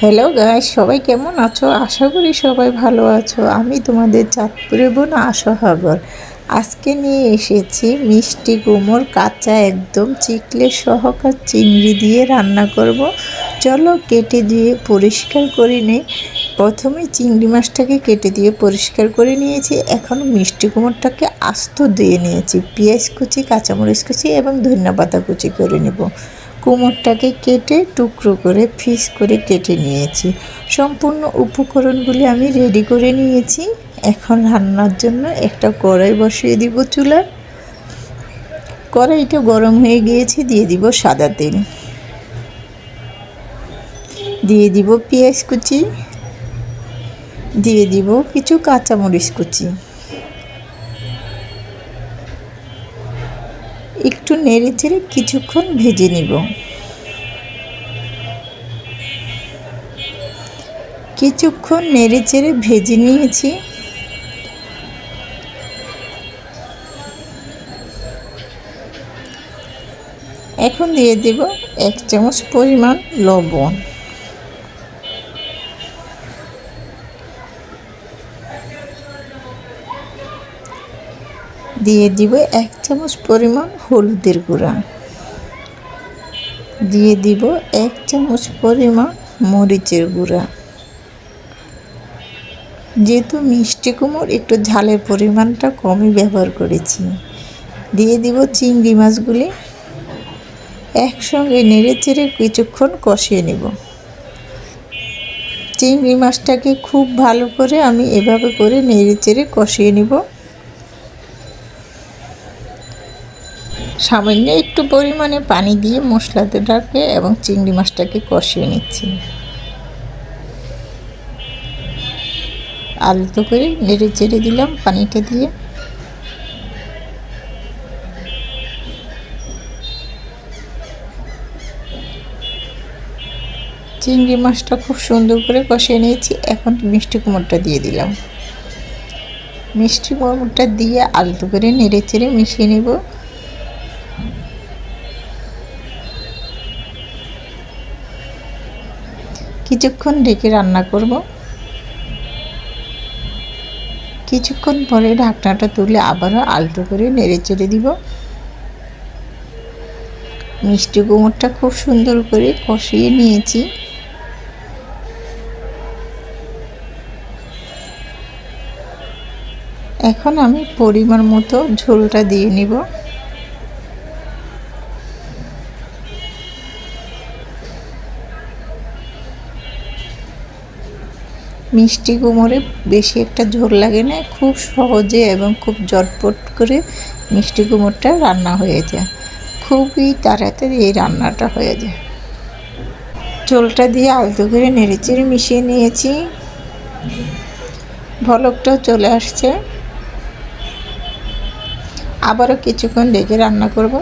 Hello guys সবাই কেমন আছো? আশা করি সবাই ভালো আছো। আমি তোমাদের চাঁদপুরে বোন আশা হাগর আজকে নিয়ে এসেছি মিষ্টি কুমোর কাঁচা একদম চিকলে সহকার চিংড়ি দিয়ে রান্না করব। চলো কেটে দিয়ে পরিষ্কার করে নিই। প্রথমে চিংড়ি মাছটাকে কেটে দিয়ে পরিষ্কার করে নিয়েছি। এখন মিষ্টি কুমোরটাকে আস্ত দিয়ে নিয়েছি। পেঁয়াজ কুচি, কাঁচামরিচ কুচি এবং ধনিয়া পাতা কুচি করে নেব। কুমোরটাকে কেটে টুকরো করে ফিস করে কেটে নিয়েছি। সম্পূর্ণ উপকরণগুলি আমি রেডি করে নিয়েছি। এখন রান্নার জন্য একটা কড়াই বসিয়ে দিব চুলা কড়াইটা গরম হয়ে গিয়েছে, দিয়ে দিব সাদা তেল। দিয়ে দিব পেঁয়াজ কুচি। দিয়ে দিব কিছু কাঁচামরিচ কুচি। একটু নেড়ে চেড়ে কিছুক্ষণ ভেজে নিব। কিছুক্ষণ নেড়ে চেড়ে ভেজে নিয়েছি। এখন দিয়ে দেব এক চামচ পরিমাণ লবণ। দিয়ে দিব এক চামচ পরিমাণ হলুদের গুঁড়া। দিয়ে দিব এক চামচ পরিমাণ মরিচের গুঁড়া। যেহেতু মিষ্টি কুমড় একটু ঝালের পরিমাণটা কমই ব্যবহার করেছি, দিয়ে দিব চিংড়ি মাছগুলি। একসঙ্গে নেড়ে চেড়ে কিছুক্ষণ কষিয়ে নেব। চিংড়ি মাছটাকে খুব ভালো করে আমি এভাবে করে নেড়ে চেড়ে কষিয়ে নেব। সামান্য একটু পরিমাণে পানি দিয়ে মশলাতে মশলাটাকে এবং চিংড়ি মাছটাকে কষিয়ে নিচ্ছি। আলতো করে নেড়ে চেড়ে দিলাম পানিটা দিয়ে। চিংড়ি মাছটা খুব সুন্দর করে কষিয়ে নিয়েছি, এখন মিষ্টি কুমড়টা দিয়ে দিলাম। মিষ্টি কুমড়টা দিয়ে আলতো করে নেড়ে চেড়ে মিশিয়ে নেব। কিছুক্ষণ ঢেকে রান্না করব। কিছুক্ষণ পরে ঢাকনাটা তুলে আবারও আলতো করে নেড়ে চেড়ে দিব। মিষ্টি কুমড়টা খুব সুন্দর করে কষিয়ে নিয়েছি। এখন আমি পরিমাণ মতো ঝোলটা দিয়ে নিব। মিষ্টি কুমোরে বেশি একটা ঝোল লাগে না, খুব সহজে এবং খুব জটপট করে মিষ্টি কুমোরটা রান্না হয়ে যায়। খুবই তাড়াতাড়ি এই রান্নাটা হয়ে যায়। ঝোলটা দিয়ে আলতো করে নেড়েচেড়ে মিশিয়ে নিয়েছি। ভলকটাও চলে আসছে। আবারও কিছুক্ষণ রেখে রান্না করব।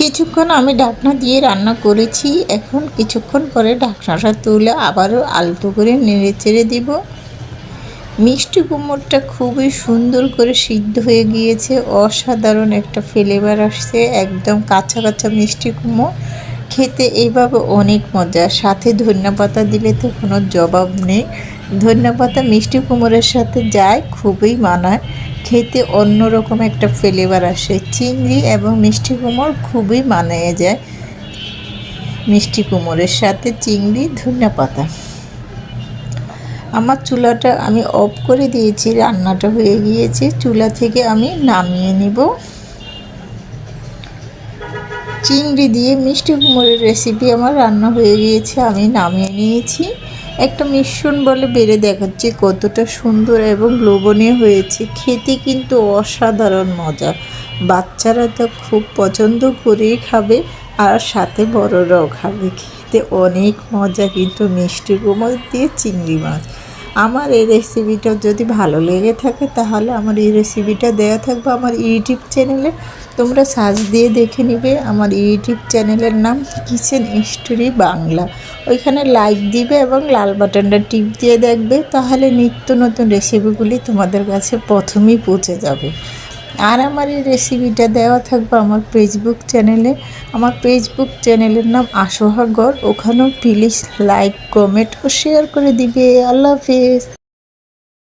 কিছুক্ষণ আমি ঢাকনা দিয়ে রান্না করেছি। এখন কিছুক্ষণ পরে ঢাকনাটা তুলে আবারও আলতো করে নেড়ে চেড়ে দিব। মিষ্টি কুমড়টা খুবই সুন্দর করে সিদ্ধ হয়ে গিয়েছে। অসাধারণ একটা ফ্লেভার আসছে। একদম কাঁচা কাঁচা মিষ্টি কুমড়ো। খেতে এইভাবে অনেক মজা। সাথে ধনিয়া পাতা দিলে তো কোনো জবাব নেই। ধনিয়া পাতা মিষ্টি কুমড়োর সাথে যায় খুবই মানায়। খেতে অন্যরকম একটা ফ্লেভার আসে। চিংড়ি এবং মিষ্টি কুমড় খুবই মানায় যায়। মিষ্টি কুমড়ের সাথে চিংড়ি ধনিয়া পাতা আমার চুলাটা আমি অফ করে দিয়েছি, রান্নাটা হয়ে গিয়েছে। চুলা থেকে আমি নামিয়ে নিব। চিংড়ি দিয়ে মিষ্টি কুমড়ের রেসিপি আমার রান্না হয়ে গিয়েছে, আমি নামিয়ে নিয়েছি। একটা মিশ্রণ বলে বেড়ে দেখাচ্ছে কতটা সুন্দর এবং লোভনীয় হয়েছে। খেতে কিন্তু অসাধারণ মজা। বাচ্চারা তো খুব পছন্দ করেই খাবে আর সাথে বড়রাও খাবে। খেতে অনেক মজা কিন্তু মিষ্টি কুমড় দিয়ে চিংড়ি মাছ। আমার এই রেসিপিটা যদি ভালো লেগে থাকে, তাহলে আমার এই রেসিপিটা দেওয়া থাকবে আমার ইউটিউব চ্যানেলে তোমরা সার্চ দিয়ে দেখে নিবে আমার ইউটিউব চ্যানেলের নাম কিচেন হিস্টোরি বাংলা ওইখানে লাইক দিবে এবং লাল বাটনটা টিপ দিয়ে দেখবে, তাহলে নিত্য নতুন রেসিপিগুলি তোমাদের কাছে প্রথমেই পৌঁছে যাবে। আর আমার এই রেসিপিটা দেওয়া থাকবে আমার ফেসবুক চ্যানেলে আমার ফেসবুক চ্যানেলের নাম আশোহাগর ওখানেও প্লিজ লাইক কমেন্ট ও শেয়ার করে দিবে। আল্লাহ হাফিজ।